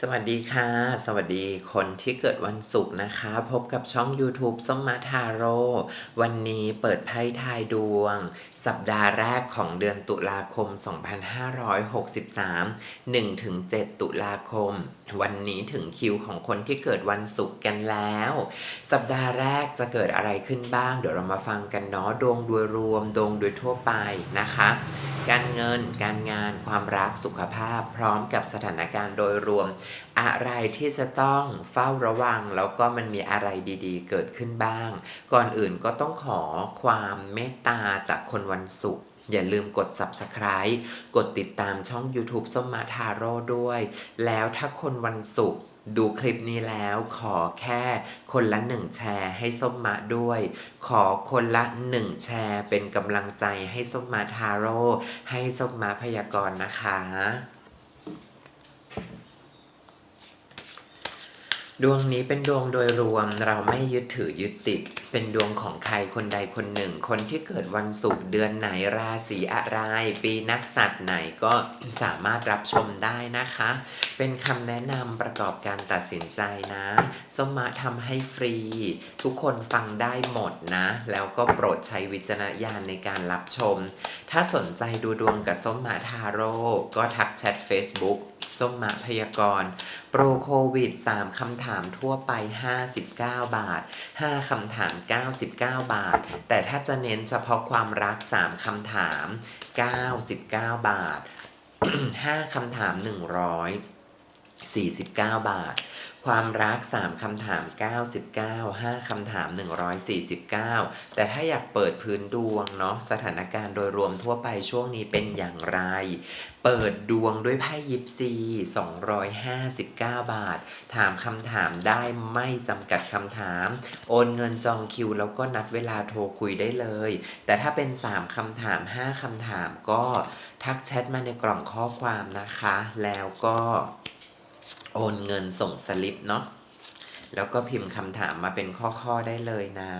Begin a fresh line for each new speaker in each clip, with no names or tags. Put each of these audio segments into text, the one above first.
สวัสดีค่ะ สวัสดีคนที่เกิดวันศุกร์นะคะ พบกับช่อง YouTube ส้มมาทาโร่วันนี้เปิดไพ่ทายดวง สัปดาห์แรกของเดือนตุลาคม 2563 1-7 ตุลาคม วันนี้ถึงคิวของคนที่เกิดวันศุกร์กันแล้ว สัปดาห์แรกจะเกิดอะไรขึ้นบ้าง เดี๋ยวเรามาฟังกันเนาะดวงโดยรวมดวงโดยทั่วไปนะคะ การเงินการงานความรักสุขภาพ พร้อมกับสถานการณ์โดยรวมอะไรที่จะต้องเฝ้าระวังแล้วก็มันมีอะไรดีๆ เกิดขึ้นบ้าง ก่อนอื่นก็ต้องขอความเมตตาจากคนวันศุกร์อย่าลืมกด subscribe กดติดตามช่อง YouTube ส้มมาทาโร่ด้วย แล้วถ้าคนวันศุกร์ดูคลิปนี้แล้วขอแค่คนละหนึ่งแชร์ให้ส้มมาด้วย ขอคนละหนึ่งแชร์เป็นกำลังใจให้ส้มมาทาโร่ให้ส้มมาพยากรณ์นะคะ ดวงนี้เป็นดวงโดยรวมเราไม่ยึดถือยึดติด เป็นดวงของใครคนใดคนหนึ่ง คนที่เกิดวันศุกร์เดือนไหนราศีอะไร ปีนักสัตว์ไหนก็สามารถรับชมได้นะคะ เป็นคำแนะนำประกอบการตัดสินใจนะสมมาทำให้ฟรี ทุกคนฟังได้หมดนะ แล้วก็โปรดใช้วิจารณญาณในการรับชม ถ้าสนใจดูดวงกับส้มมาทาโร่ก็ทักแชท Facebook ส้มมะพยากรณ์โปรโควิด 3 คำถามทั่วไป 59 บาท 5 คำถาม 99 บาท แต่ถ้าจะเน้นเฉพาะความรัก 3 คำถาม 99 บาท 5 คำถาม 149 บาท ความรัก 3 คำถาม 99 5 คำถาม 149 แต่ถ้าอยากเปิดพื้นดวงเนาะสถานการณ์โดยรวมทั่วไปช่วงนี้เป็นอย่างไร เปิดดวงด้วยไพ่ยิปซี 259 บาท ถามคำถามได้ไม่จำกัดคำถาม โอนเงินจองคิวแล้วก็นัดเวลาโทรคุยได้เลย แต่ถ้าเป็น 3 คำถาม 5 คำถามก็ทักแชทมาในกล่องข้อความนะคะ แล้วก็ โอนเงินส่งสลิปเนาะแล้วก็พิมพ์คำถามมาเป็นข้อๆได้เลยนะ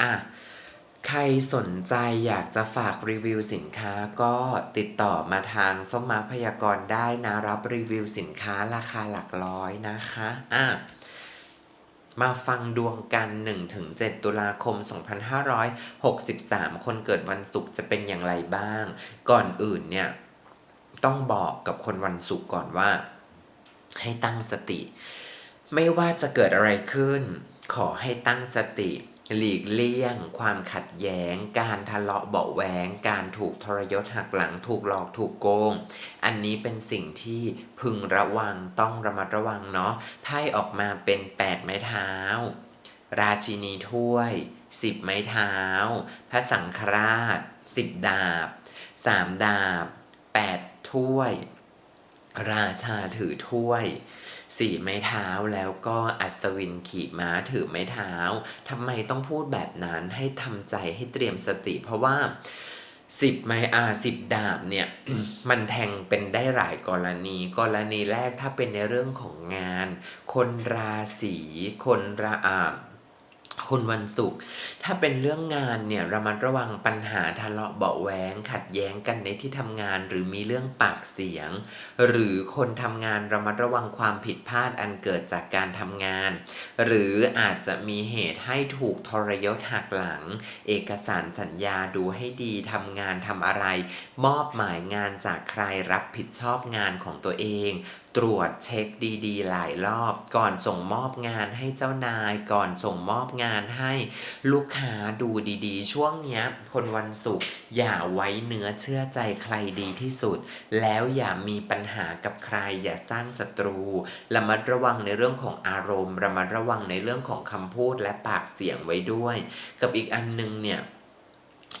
อะ ใครสนใจอยากจะฝากรีวิวสินค้าก็ติดต่อมาทางส้มมาพยากรณ์ได้นะ รับรีวิวสินค้าราคาหลักร้อยนะคะ อะ มาฟังดวงกัน 1-7 ตุลาคม 2563 คนเกิดวันศุกร์จะเป็นอย่างไรบ้าง ก่อนอื่นเนี่ย ต้องบอกกับคนวันศุกร์ก่อนว่า ให้ตั้งสติ ไม่ว่าจะเกิดอะไรขึ้น ขอให้ตั้งสติ หลีกเลี่ยง ความขัดแย้ง การทะเลาะเบาะแหวง การถูกทรยศหักหลังถูกหลอกถูกโกง อันนี้เป็นสิ่งที่พึงระวังต้องระมัดระวังเนาะไพ่ออกมาเป็น8ไม้เท้า ราชินีถ้วย10ไม้เท้า พระสังฆราช10ดาบ3ดาบ8ถ้วย ราชาถือถ้วย สี่ไม้เท้าแล้วก็อัศวินขี่ม้าถือไม้เท้าทำไมต้องพูดแบบนั้นให้ทำใจให้เตรียมสติ เพราะว่าสิบไม้อาสิบดาบเนี่ย มันแทงเป็นได้หลายกรณี กรณีแรกถ้าเป็นในเรื่องของงาน คนราศีคนราอา คนวันศุกร์ถ้าเป็นเรื่องงานเนี่ยระมัดระวังปัญหาทะเลาะเบาแวงขัดแย้งกันในที่ทำงาน หรือมีเรื่องปากเสียง หรือคนทำงานระมัดระวังความผิดพลาดอันเกิดจากการทำงาน หรืออาจจะมีเหตุให้ถูกทรยศหักหลัง เอกสารสัญญาดูให้ดีทำงานทำอะไร มอบหมายงานจากใครรับผิดชอบงานของตัวเอง ตรวจเช็คดีๆ หลายรอบ ก่อนส่งมอบงานให้เจ้านาย ก่อนส่งมอบงานให้ลูกค้าดูดีๆ ช่วงเนี้ย คนวันศุกร์อย่าไว้เนื้อเชื่อใจใครดีที่สุด แล้วอย่ามีปัญหากับใคร อย่าสร้างศัตรู ระมัดระวังในเรื่องของอารมณ์ ระมัดระวังในเรื่องของคำพูดและปากเสียงไว้ด้วย กับอีกอันนึงเนี่ย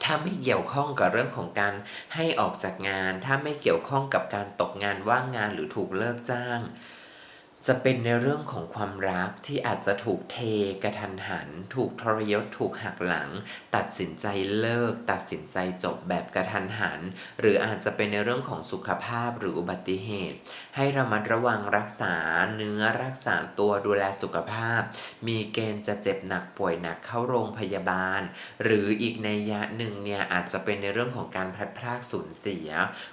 ถ้าไม่เกี่ยวข้องกับเรื่องของการให้ออกจากงาน ถ้าไม่เกี่ยวข้องกับการตกงานว่างงานหรือถูกเลิกจ้าง จะเป็นในเรื่องของความรักที่อาจจะถูกเทกระทันหัน ถูกทรยศถูกหักหลัง ตัดสินใจเลิก ตัดสินใจจบแบบกระทันหัน หรืออาจจะเป็นในเรื่องของสุขภาพหรืออุบัติเหตุ ให้ระมัดระวังรักษาเนื้อรักษาตัวดูแลสุขภาพ มีเกณฑ์จะเจ็บหนักป่วยหนักเข้าโรงพยาบาล หรืออีกในยะหนึ่งเนี่ยอาจจะเป็นในเรื่องของการพลัดพรากสูญเสีย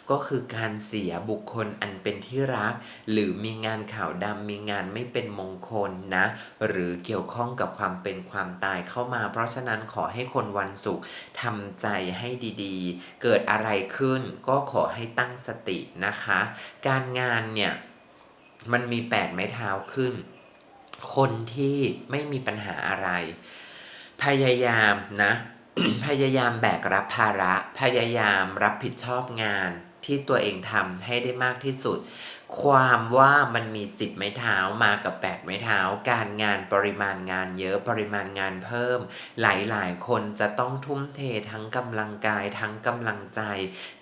ก็คือการเสียบุคคลอันเป็นที่รัก หรือมีงานข่าวดำมีงานไม่เป็นมงคลนะ หรือเกี่ยวข้องกับความเป็นความตายเข้ามา เพราะฉะนั้นขอให้คนวันศุกร์ทำใจให้ดีๆ เกิดอะไรขึ้นก็ขอให้ตั้งสตินะคะ การงานเนี่ยมันมีแปดไม้เท้าขึ้น คนที่ไม่มีปัญหาอะไร พยายามนะ พยายามแบกรับภาระ พยายามรับผิดชอบงานที่ตัวเองทำให้ได้มากที่สุด ความว่ามันมี10ไม้เท้ามากับ8ไม้เท้า การงานปริมาณงานเยอะปริมาณงานเพิ่ม หลายๆ คนจะต้องทุ่มเททั้งกำลังกายทั้งกำลังใจ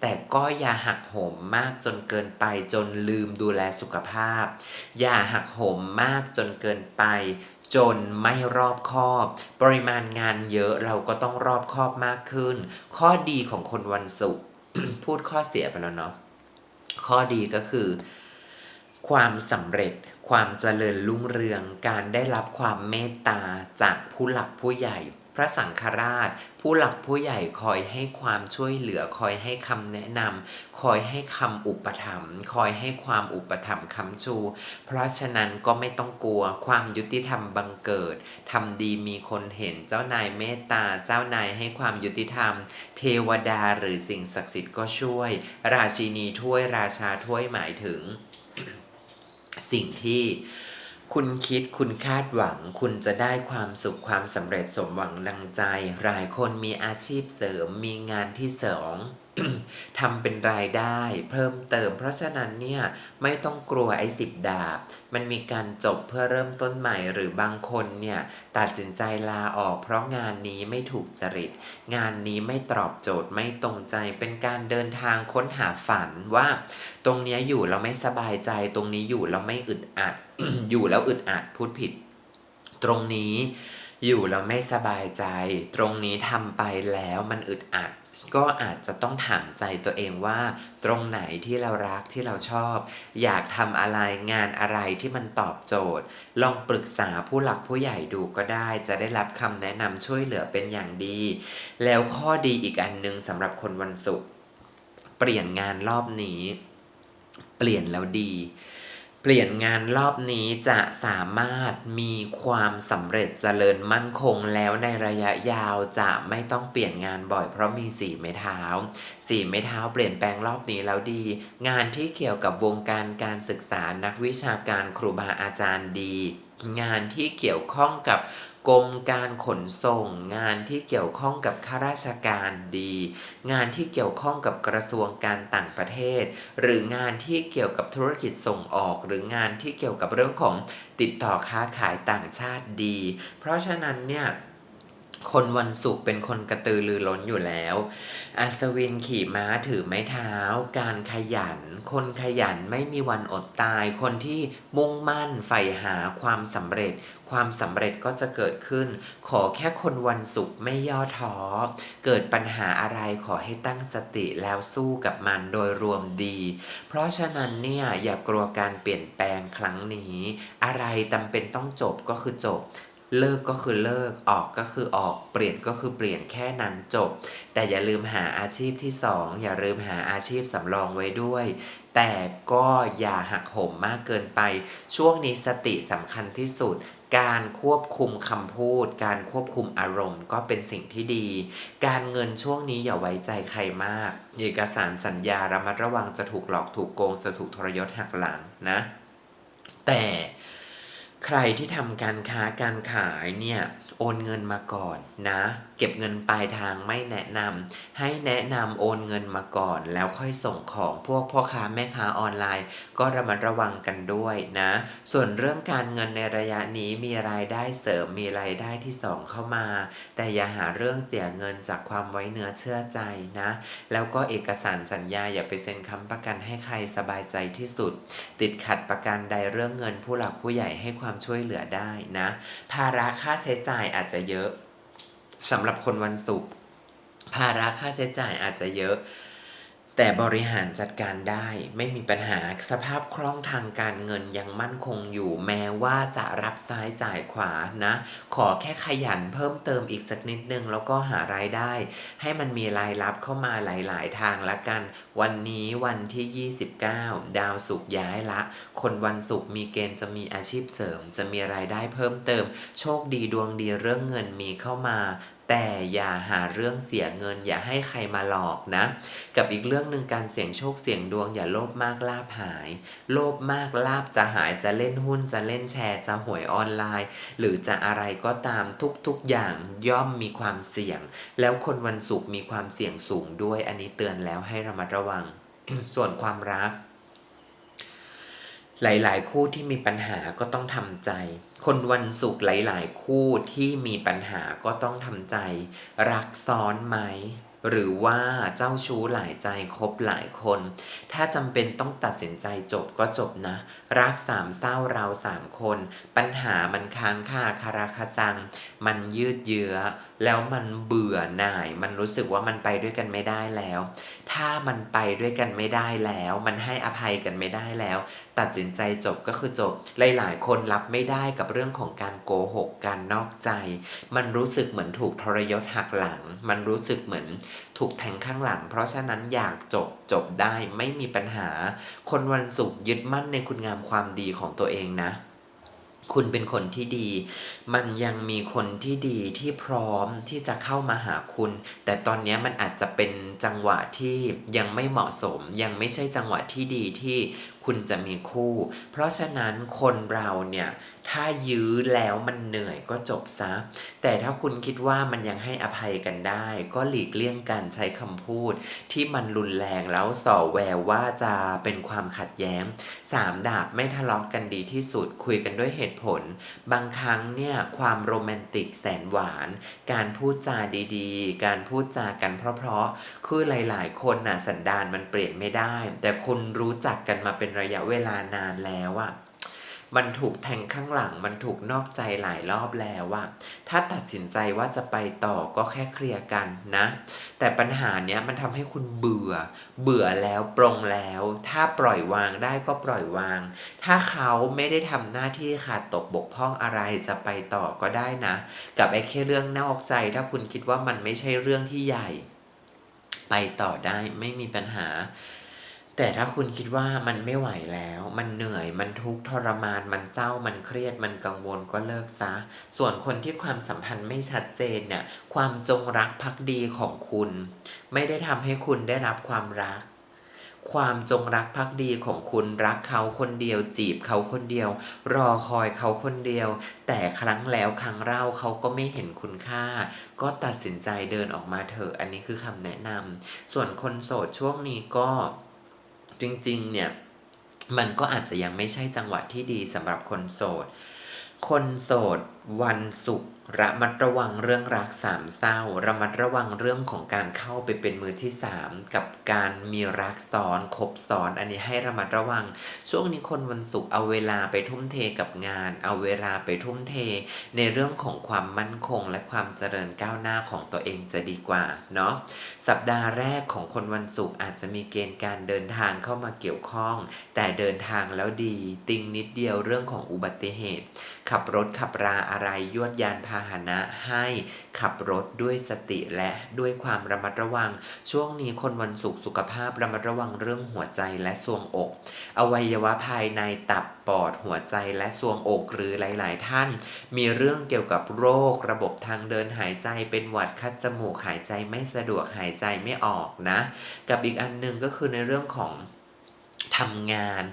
แต่ก็อย่าหักโหมมากจนเกินไปจนลืมดูแลสุขภาพ อย่าหักโหมมากจนเกินไปจนไม่รอบคอบ ปริมาณงานเยอะเราก็ต้องรอบคอบมากขึ้น ข้อดีของคนวันศุกร์พูดข้อเสียไปแล้วเนาะข้อดีก็คือ ความสำเร็จ ความเจริญรุ่งเรือง การได้รับความเมตตาจากผู้หลักผู้ใหญ่ พระสังฆราช ผู้หลักผู้ใหญ่คอยให้ความช่วยเหลือ คอยให้คำแนะนำ คอยให้คำอุปถัมภ์ คอยให้ความอุปถัมภ์คำชู เพราะฉะนั้นก็ไม่ต้องกลัว ความยุติธรรมบังเกิด ทำดีมีคนเห็น เจ้านายเมตตา เจ้านายให้ความยุติธรรม เทวดาหรือสิ่งศักดิ์สิทธิ์ก็ช่วย ราชินีถ้วยราชาถ้วยหมายถึง สิ่งที่ คุณคิดคุณคาดหวัง คุณจะได้ความสุขความสำเร็จสมหวังดังใจ หลายคนมีอาชีพเสริมมีงานที่สองทำเป็นรายได้เพิ่มเติม เพราะฉะนั้นเนี่ยไม่ต้องกลัวไอ้สิบดาบ มันมีการจบเพื่อเริ่มต้นใหม่หรือบางคนเนี่ยตัดสินใจลาออกเพราะงานนี้ไม่ถูกจริต งานนี้ไม่ตอบโจทย์ไม่ตรงใจเป็นการเดินทางค้นหาฝันว่า ตรงนี้อยู่เราไม่สบายใจ ตรงนี้อยู่เราไม่อึดอัด อยู่แล้วอึดอัดพูดผิด ตรงนี้อยู่แล้วไม่สบายใจ ตรงนี้ทำไปแล้วมันอึดอัด ก็อาจจะต้องถามใจตัวเองว่า ตรงไหนที่เรารักที่เราชอบ อยากทำอะไรงานอะไรที่มันตอบโจทย์ ลองปรึกษาผู้หลักผู้ใหญ่ดูก็ได้ จะได้รับคำแนะนำช่วยเหลือเป็นอย่างดี แล้วข้อดีอีกอันหนึงสำหรับคนวันศุกร์เปลี่ยนงานรอบนี้ เปลี่ยนแล้วดี เปลี่ยนงานรอบนี้จะสามารถมีความสำเร็จเจริญมั่นคงแล้วในระยะยาวจะไม่ต้องเปลี่ยนงานบ่อยเพราะมีสี่ไม้เท้าสี่ไม้เท้าเปลี่ยนแปลงรอบนี้แล้วดี งานที่เกี่ยวกับวงการการศึกษานักวิชาการครูบาอาจารย์ดี งานที่เกี่ยวข้องกับ กรมการขนส่ง งานที่เกี่ยวข้องกับข้าราชการดี งานที่เกี่ยวข้องกับกระทรวงการต่างประเทศ หรืองานที่เกี่ยวกับธุรกิจส่งออก หรืองานที่เกี่ยวกับเรื่องของติดต่อค้าขายต่างชาติดี เพราะฉะนั้นเนี่ย คนวันศุกร์เป็นคนกระตือรือร้นอยู่แล้ว อัศวินขี่ม้าถือไม้เท้า การขยัน คนขยันไม่มีวันอดตาย คนที่มุ่งมั่นใฝ่หาความสำเร็จ ความสำเร็จก็จะเกิดขึ้น ขอแค่คนวันศุกร์ไม่ย่อท้อ เกิดปัญหาอะไรขอให้ตั้งสติแล้วสู้กับมันโดยรวมดี เพราะฉะนั้นเนี่ยอย่ากลัวการเปลี่ยนแปลงครั้งนี้ อะไรจำเป็นต้องจบก็คือจบ เลิกก็คือเลิกออกก็คือออกเปลี่ยนก็คือเปลี่ยนแค่นั้นจบ แต่อย่าลืมหาอาชีพที่สองอย่าลืมหาอาชีพสำรองไว้ด้วย แต่ก็อย่าหักโหมมากเกินไป ช่วงนี้สติสำคัญที่สุด การควบคุมคำพูด การควบคุมอารมณ์ ก็เป็นสิ่งที่ดี การเงินช่วงนี้อย่าไว้ใจใครมาก เอกสารสัญญาระมัดระวังจะถูกหลอกถูกโกงจะถูกทรยศหักหลังนะ แต่ ใครที่ทำการค้าการขายเนี่ยโอนเงินมาก่อนนะ เก็บเงินปลายทางไม่แนะนำให้แนะนำโอนเงินมาก่อน แล้วค่อยส่งของพวกพ่อค้าแม่ค้าออนไลน์ ก็ระมัดระวังกันด้วยนะ ส่วนเรื่องการเงินในระยะนี้มีรายได้เสริมมีรายได้ที่สองเข้ามา แต่อย่าหาเรื่องเสียเงินจากความไว้เนื้อเชื่อใจนะ แล้วก็เอกสารสัญญาอย่าไปเซ็นค้ำประกันให้ใครสบายใจที่สุด ติดขัดประกันใดเรื่องเงินผู้หลักผู้ใหญ่ให้ความช่วยเหลือได้นะ ภาระค่าใช้จ่ายอาจจะเยอะสำหรับคนวันศุกร์ภาระค่าใช้จ่ายอาจจะเยอะ แต่บริหารจัดการได้ไม่มีปัญหาสภาพคล่องทางการเงินยังมั่นคงอยู่ แม้ว่าจะรับซ้ายจ่ายขวานะ ขอแค่ขยันเพิ่มเติมอีกสักนิดนึง แล้วก็หารายได้ ให้มันมีรายรับเข้ามาหลาย ๆ ทางละกัน วันนี้วันที่ 29 ดาวศุกร์ย้ายละ คนวันศุกร์มีเกณฑ์จะมีอาชีพเสริม จะมีรายได้เพิ่มเติม โชคดีดวงดีเรื่องเงินมีเข้ามา แต่อย่าหาเรื่องเสียเงิน อย่าให้ใครมาหลอกนะ กับอีกเรื่องหนึ่งการเสี่ยงโชคเสี่ยงดวง อย่าโลภมากลาบหาย โลภมากลาบจะหายจะเล่นหุ้นจะเล่นแชร์ จะหวยออนไลน์ หรือจะอะไรก็ตามทุกๆอย่างย่อมมีความเสี่ยง แล้วคนวันศุกร์มีความเสี่ยงสูงด้วยอันนี้เตือนแล้วให้ระมัดระวัง ส่วนความรัก หลาย ๆ คู่ที่มีปัญหาก็ต้องทำใจ คนวันศุกร์หลาย ๆ คู่ที่มีปัญหาก็ต้องทำใจ รักซ้อนไหม หรือว่าเจ้าชู้หลายใจคบหลายคน ถ้าจำเป็นต้องตัดสินใจจบก็จบนะ รักสามเศร้าเราสามคน ปัญหามันค้างคาคาราคาซัง มันยืดเยื้อ แล้วมันเบื่อหน่าย มันรู้สึกว่ามันไปด้วยกันไม่ได้แล้วถ้ามันไปด้วยกันไม่ได้แล้ว มันให้อภัยกันไม่ได้แล้ว ตัดสินใจจบก็คือจบ หลายๆ คนรับไม่ได้กับเรื่องของการโกหกการนอกใจ มันรู้สึกเหมือนถูกทรยศหักหลัง มันรู้สึกเหมือนถูกแทงข้างหลัง เพราะฉะนั้นอยากจบจบได้ไม่มีปัญหา คนวันศุกร์ยึดมั่นในคุณงามความดีของตัวเองนะ คุณเป็นคนที่ดี มันยังมีคนที่ดีที่พร้อมที่จะเข้ามาหาคุณ แต่ตอนนี้มันอาจจะเป็นจังหวะที่ยังไม่เหมาะสม ยังไม่ใช่จังหวะที่ดีที่ คุณจะมีคู่ เพราะฉะนั้นคนเราเนี่ย ถ้ายื้อแล้วมันเหนื่อยก็จบซะ แต่ถ้าคุณคิดว่ามันยังให้อภัยกันได้ ก็หลีกเลี่ยงการใช้คำพูด ที่มันรุนแรงแล้วส่อแววว่าจะเป็นความขัดแย้งสามดาบไม่ทะเลาะกกันดีที่สุดคุยกันด้วยเหตุผล บางครั้งเนี่ยความโรแมนติกแสนหวาน การพูดจาดีๆ การพูดจากันเพราะๆคือหลายๆ คนน่ะสันดานมันเปลี่ยนไม่ได้ แต่คุณรู้จักกันมาเป็นระยะเวลานานแล้วอะมันถูกแทงข้างหลัง มันถูกนอกใจหลายรอบแล้วอะถ้าตัดสินใจว่าจะไปต่อก็แค่เคลียร์กันนะ แต่ปัญหาเนี้ยมันทำให้คุณเบื่อ เบื่อแล้วปรงแล้ว ถ้าปล่อยวางได้ก็ปล่อยวาง ถ้าเขาไม่ได้ทำหน้าที่ขาดตกบกพร่องอะไรจะไปต่อก็ได้นะ กับไอ้แค่เรื่องนอกใจ ถ้าคุณคิดว่ามันไม่ใช่เรื่องที่ใหญ่ ไปต่อได้ไม่มีปัญหา แต่ถ้าคุณคิดว่ามันไม่ไหวแล้ว มันเหนื่อย มันทุกข์ทรมาน มันเศร้า มันเครียด มันกังวลก็เลิกซะ ส่วนคนที่ความสัมพันธ์ไม่ชัดเจนเนี่ย ความจงรักภักดีของคุณ ไม่ได้ทำให้คุณได้รับความรัก ความจงรักภักดีของคุณรักเขาคนเดียว จีบเขาคนเดียว รอคอยเขาคนเดียว แต่ครั้งแล้วครั้งเล่าเขาก็ไม่เห็นคุณค่า ก็ตัดสินใจเดินออกมาเถอะ อันนี้คือคำแนะนำส่วนคนโสดช่วงนี้ก็ จริงๆ เนี่ย มันก็อาจจะยังไม่ใช่จังหวะที่ดีสำหรับคนโสด คนโสด วันศุกร์ระมัดระวังเรื่องรักสามเศร้า ระมัดระวังเรื่องของการเข้าไปเป็นมือที่สามกับการมีรักซ้อนคบซ้อนอันนี้ให้ระมัดระวัง ช่วงนี้คนวันศุกร์เอาเวลาไปทุ่มเทกับงาน เอาเวลาไปทุ่มเท ในเรื่องของความมั่นคง และความเจริญก้าวหน้าของตัวเองจะดีกว่าเนาะสัปดาห์แรกของคนวันศุกร์อาจจะมีเกณฑ์การเดินทางเข้ามาเกี่ยวข้อง แต่เดินทางแล้วดี ติงนิดเดียวเรื่องของอุบัติเหตุ ขับรถขับราอะไรยวดยานพาหนะให้ขับรถด้วยสติและด้วยความระมัดระวัง ช่วงนี้คนวันศุกร์สุขภาพระมัดระวังเรื่องหัวใจและทรวงอก อวัยวะภายในตับปอดหัวใจและทรวงอกหรือหลาย ๆ ท่าน มีเรื่องเกี่ยวกับโรค ระบบทางเดินหายใจเป็นหวัดคัดจมูกหายใจไม่สะดวกหายใจไม่ออกนะ กับอีกอันหนึงก็คือในเรื่องของ ทำงาน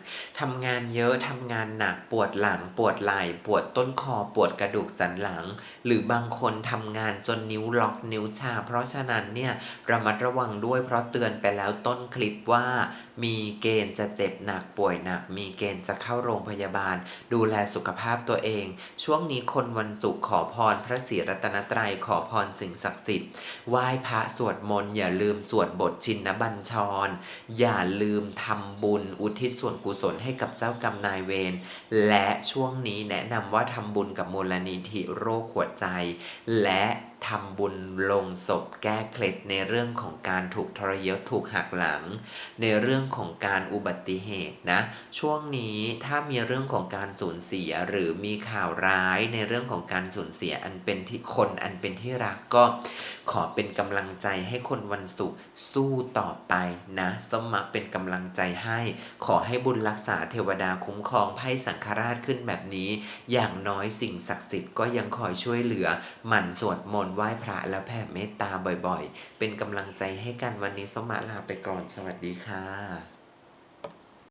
ทำงานเยอะทำงานหนักปวดหลัง ปวดไหล่ปวดต้นคอปวดกระดูกสันหลัง หรือบางคนทำงานจนนิ้วล็อกนิ้วชา เพราะฉะนั้นเนี่ยระมัดระวังด้วยเพราะเตือนไปแล้วต้นคลิปว่า มีเกณฑ์จะเจ็บหนักป่วยหนัก มีเกณฑ์จะเข้าโรงพยาบาล ดูแลสุขภาพตัวเอง ช่วงนี้คนวันศุกร์ขอพรพระศรีรัตนตรัยขอพรสิ่งศักดิ์สิทธิ์ไหว้พระสวดมนต์อย่าลืมสวดบทชินบัญชร อย่าลืมทำบุญอุทิศส่วนกุศลให้กับเจ้ากรรมนายเวร และช่วงนี้แนะนำว่าทำบุญกับมูลนิธิโรคหัวใจ และ ทำบุญลงศพแก้เคล็ดในเรื่องของการถูกทรยศถูกหักหลัง ในเรื่องของการอุบัติเหตุนะ ช่วงนี้ถ้ามีเรื่องของการสูญเสียหรือมีข่าวร้ายในเรื่องของการสูญเสียอันเป็นที่คนอันเป็นที่รักก็ขอเป็นกำลังใจให้คนวันศุกร์สู้ต่อไปนะสมมักเป็นกำลังใจให้ ขอให้บุญรักษาเทวดาคุ้มครองไพ่สังฆราชขึ้นแบบนี้ อย่างน้อยสิ่งศักดิ์สิทธิ์ก็ยังคอยช่วยเหลือหมั่นสวดมนต์ไหว้พระและแผ่เมตตาบ่อยๆ เป็นกำลังใจให้กันวันนี้สมมาลาไปก่อนสวัสดีค่ะ